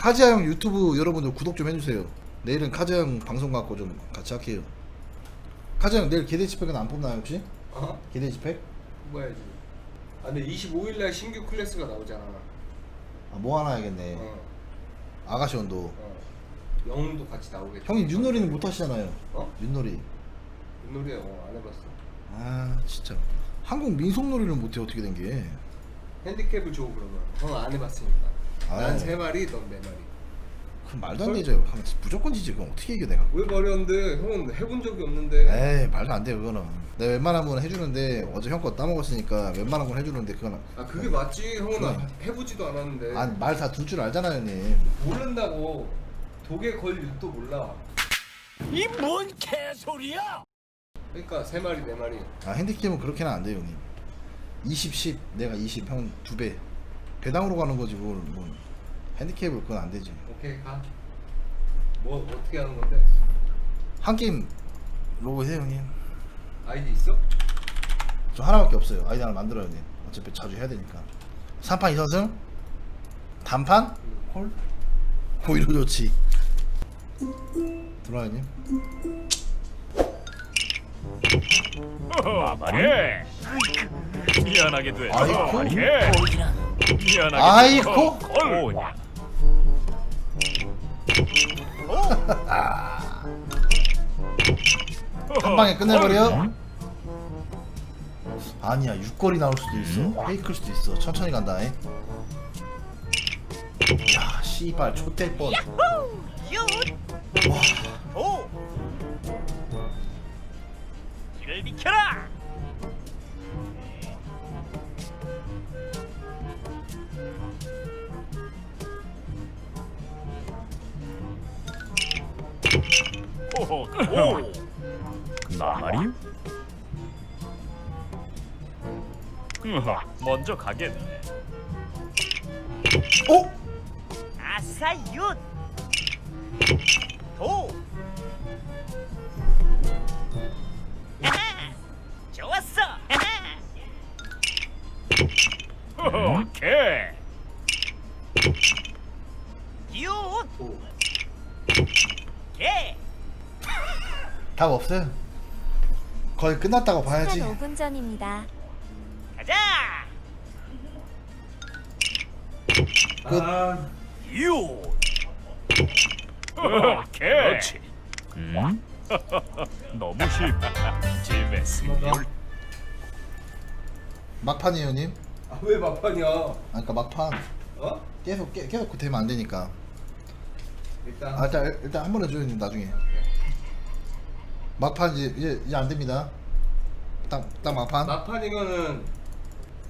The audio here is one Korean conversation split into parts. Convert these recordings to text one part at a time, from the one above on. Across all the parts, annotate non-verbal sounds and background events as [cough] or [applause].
카지아 형 유튜브 여러분들 구독 좀 해주세요. 내일은 카지아 형 방송 갖고 좀 같이 할게요. 카지아 형 내일 개돼지 팩은 안 뽑나요 혹시? 어? 개돼지 팩? 뭐야지. 아 근데 25일 날 신규 클래스가 나오잖아. 아, 뭐 하나 해야겠네. 어. 아가씨 원도. 어. 영웅도 같이 나오겠지. 형님 윷놀이는 못 하시잖아요. 어? 윷놀이. 윷놀이 어, 안 해봤어. 아 진짜. 한국 민속놀이를 못해 어떻게 된 게? 핸디캡을 줘 그러면. 형 안 해봤으니까. 아유. 난세 마리, 넌 네 마리. 그럼 말도 안 되죠. 하면 무조건 지지. 그럼 어떻게 이겨 내가? 왜 버렸는데? 형은 해본 적이 없는데. 에이 말도 안 돼 그거는. 내가 웬만한 건 해주는데 어제 형 거 따먹었으니까 웬만한 건 해주는데 그건 아 그게 맞지. 형은 그래. 해보지도 않았는데. 아말 다 둘 줄 알잖아요 형님. 모른다고. 독에 걸 일도 몰라. 이 뭔 개소리야! 그러니까 세 마리, 네 마리. 아 핸디캡은 그렇게는 안 돼요 형님 20, 10 내가 20 형은 두배 배당으로 가는 거지 뭘 뭐. 핸디캡을 그건 안 되지. 오케이 가. 뭐 어떻게 하는 건데? 한 게임 로고 해요 형님. 아이디 있어? 저 하나밖에 없어요. 아이디 하나 만들어요 형님 어차피 자주 해야 되니까. 3판 2선승? 단판? 홀 오히려 좋지 들어와 형님. 마마리에 미안하게 돼. 아이고. 마마리에 미안하게 아이고. 돼. 오냐. 한 방에 끝내버려 아니야 육거리 나올 수도 있어 페이크일 수도 있어 천천히 간다 잉. 야 씨발 좆될 뻔 오. 길을 비켜라. 오. 마마리? 으하, 먼저 가겠네. 어? 아싸 윷 도 아하! 좋았어 아하! 오케이. 답 없어요 거의 끝났다고 봐야지 시간 5분 전입니다. 가자 끝. 아, 유. 오케이. 그렇지. 음? [laughs] 너무 쉽다. [laughs] 집에 승률 막판이에요 형님 아, 왜 막판이야? 아 그니까 막판 어? 계속 깨, 계속 되면 안 되니까 일단 아 일단 일단 한 번 해줘요 형님 나중에 막판 이제 이제, 이제 안 됩니다. 딱, 딱 막판. 막판이면은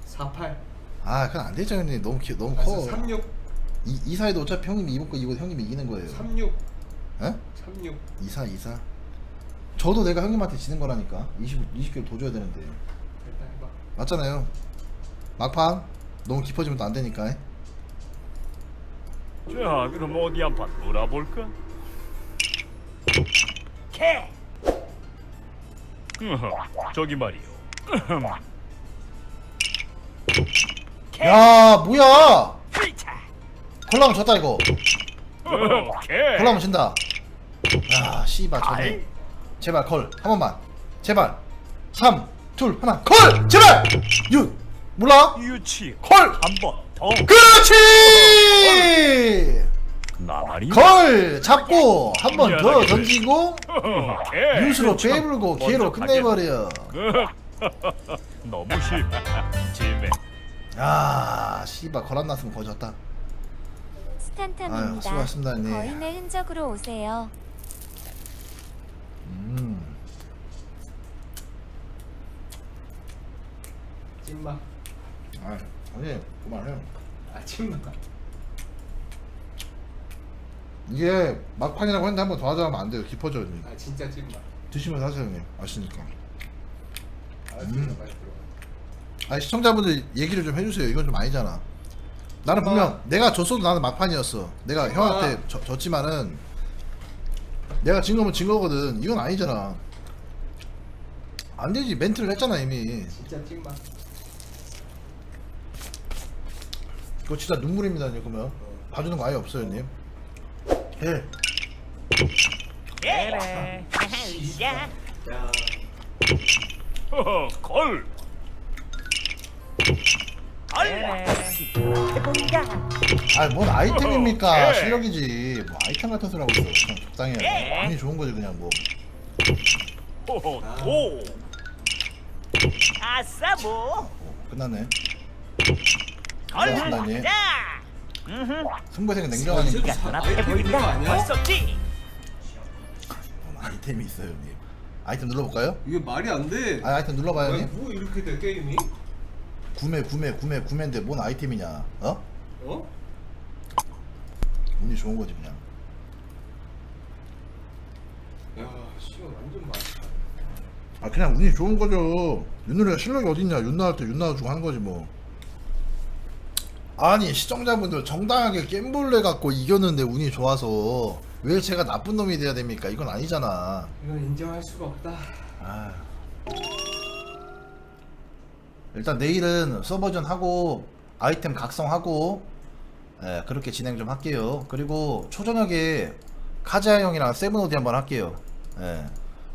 48. 아 그건 안 되죠 형님. 너무 키, 너무 아, 커. 36, 이, 이사에도 어차피 형님이 이번 거 이거 형님이 이기는 거예요. 36, 에? 36. 이사 이사. 저도 내가 형님한테 지는 거라니까. 20, 20개를 더 줘야 되는데. 일단 해봐. 맞잖아요. 막판. 너무 깊어지면 또 안 되니까. 에? 자, 그럼 어디 한판 놀아볼까? 개 으허, 저기 말이요. 야 뭐야? 콜라면 졌다 이거. 오케이. 콜라면 진다. 야 씨발 졌네. 제발 콜 한 번만. 제발. 3 2 하나. 콜! 제발! 6 몰라? 유치. 콜! 한 번 더. 그렇지! 나말이. 걸 잡고 한 번 더 던지고 오케이. 유수로 참, 빼불고 먼저 개로 가겠네. 끝내버려 [laughs] 너무 쉽다. 야 씨발 걸안 났으면 거의 졌다 아유, 스탄탐입니다. 수고하셨습니다, 형님. 거인의 흔적으로 오세요. 음. 아 아니 그만해요 아, 찐막. 이게 막판이라고 했는데 한번 더 하자면 안 돼요. 깊어져요 형님. 아, 진짜 찐막. 드시면서 하세요 형님. 아시니까. 많이 들어가. 아니 시청자분들 얘기를 좀 해주세요. 이건 좀 아니잖아. 나는 분명 내가 졌어도 나는 막판이었어. 내가 형한테 져- 졌지만은 내가 진 거면 진 거거든. 이건 아니잖아. 안 되지. 멘트를 했잖아 이미. 진짜 찐막. 그거 진짜 눈물입니다 형님. 그러면. 봐주는 거 아예 없어요 형님 해. 그래. 으쌰. 야 허허, 걸. 얼른 해본다. 아뭔 아이템입니까? 예. 실력이지. 뭐 아이템 같은 소리 하고 있어. 그냥 적당히 해. 예. 운이 좋은 거지 그냥 뭐. 허허, 도. 아싸 뭐. 어, 끝났네. 얼른 끝났네. 가자. 승부생은 냉정하니까 보인다. 아니야? 벌써 없지. 뭔 아이템이 있어요 형님. 아이템 눌러볼까요? 이게 말이 안 돼 아 아이템 눌러봐요 아니 형님. 뭐 이렇게 돼 게임이? 구매 구매 구매 구매인데 뭔 아이템이냐? 어? 어? 운이 좋은 거지 그냥. 야 씨발 완전 많다 아 그냥 운이 좋은 거죠. 윤누리가 실력이 어딨냐? 윤나 할 때 윤나 주고 하는 거지 뭐. 아니 시청자분들 정당하게 겜볼레 갖고 이겼는데 운이 좋아서 왜 제가 나쁜 놈이 돼야 됩니까? 이건 아니잖아. 이건 인정할 수가 없다 아. 일단 내일은 서버전 하고 아이템 각성하고 예, 그렇게 진행 좀 할게요. 그리고 초저녁에 카즈아 형이랑 세븐오디 한번 할게요. 예.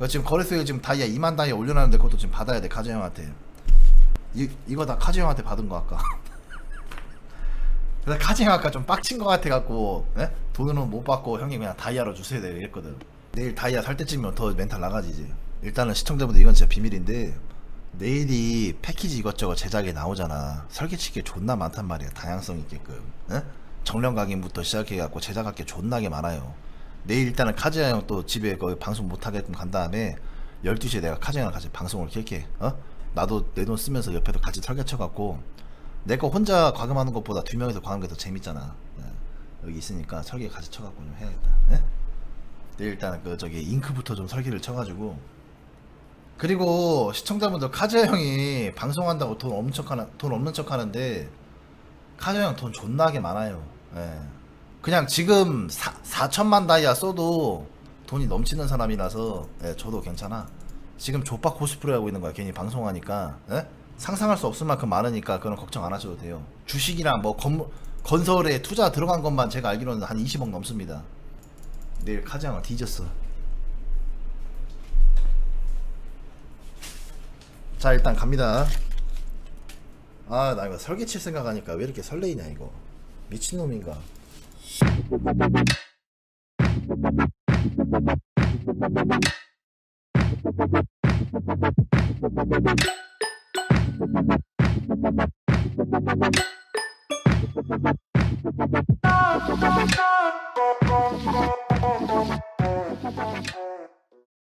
지금 거래소에 지금 다이아 2만 다이아 올려놨는데 그것도 지금 받아야 돼 카즈 형한테. 이 이거 다 카즈 형한테 받은 거 아까. [laughs] 그래서 형 아까 좀 빡친 거 같아 갖고 예? 돈은 못 받고 형이 그냥 다이아로 주세요 내가 이랬거든. 내일 다이아 살 때쯤이면 더 멘탈 나가지지. 일단은 시청자분들 이건 진짜 비밀인데 내일이 패키지 이것저것 제작에 나오잖아. 설계치기 존나 많단 말이야. 다양성 있게끔. 응? 정령 각인부터 시작해갖고 제작할 게 존나게 많아요. 내일 일단은 카즈야 형 또 집에 거의 방송 못하게끔 간 다음에 12시에 내가 카즈야 형랑 같이 방송을 킬게. 어? 나도 내 돈 쓰면서 옆에도 같이 설계 쳐갖고 내 거 혼자 과금하는 것보다 두 명이서 과금하는 게 더 재밌잖아. 예. 여기 있으니까 설계 같이 쳐갖고 좀 해야겠다. 예? 내일 일단 그 저기 잉크부터 좀 설계를 쳐가지고 그리고 시청자분들 카즈 형이 방송한다고 돈 엄청 하나, 돈 없는 척 하는데 카즈 형 돈 존나게 많아요. 예. 그냥 지금 4, 4천만 다이아 써도 돈이 넘치는 사람이라서 예, 저도 괜찮아. 지금 족박 코스프레 하고 있는 거야. 괜히 방송하니까 예? 상상할 수 없을 만큼 많으니까 그런 걱정 안 하셔도 돼요. 주식이랑 뭐 건물 건설에 투자 들어간 것만 제가 알기로는 한 20억 넘습니다. 내일 카즈 형을 뒤졌어. 자 일단 갑니다 아 나 이거 설계 칠 생각하니까 왜 이렇게 설레이냐 이거 미친놈인가